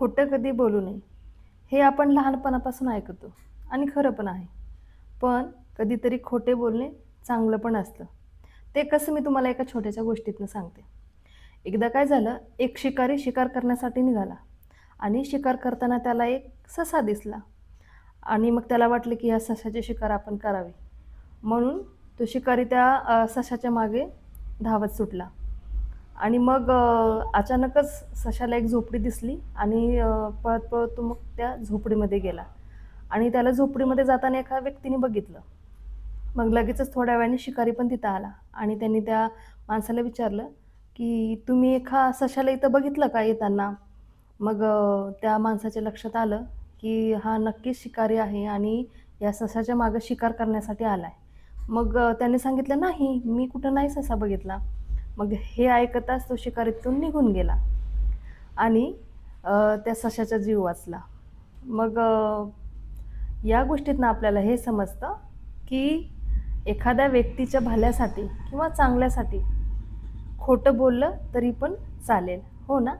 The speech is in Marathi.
खोटं कधी बोलू नये. हे आपण लहानपणापासून ऐकतो आणि खरं पण आहे. पण कधीतरी खोटे बोलणे चांगलं पण असतं. ते कसं मी तुम्हाला एका छोट्याशा गोष्टीतनं सांगते. एकदा काय झालं एक शिकारी शिकार करण्यासाठी निघाला आणि शिकार करताना त्याला एक ससा दिसला आणि मग त्याला वाटलं की ह्या सशाची शिकार आपण करावी. म्हणून तो शिकारी त्या सशाच्या मागे धावत सुटला. आणि मग अचानकच सशाला एक झोपडी दिसली आणि पळत पळत तो मग त्या झोपडीमध्ये गेला. आणि त्याला झोपडीमध्ये जाताना एका व्यक्तीने बघितलं. मग लगेचच थोड्या वेळाने शिकारी पण तिथं आला आणि त्यांनी त्या माणसाला विचारलं की तुम्ही एका सशाला इथं बघितलं का येताना? मग त्या माणसाच्या लक्षात आलं की हा नक्कीच शिकारी आहे आणि या सशाच्या मागं शिकार करण्यासाठी आला आहे मग त्याने सांगितलं नाही मी कुठं नाही ससा बघितला. मग हे ऐकताच तो शिकारीतून निघून गेला. आणि त्या सशाचा जीव वाचला. मग या गोष्टीतनं आपल्याला हे समजतं की एखाद्या व्यक्तीच्या भल्यासाठी किंवा चांगल्यासाठी खोटं बोललं तरी पण चालेल. हो ना?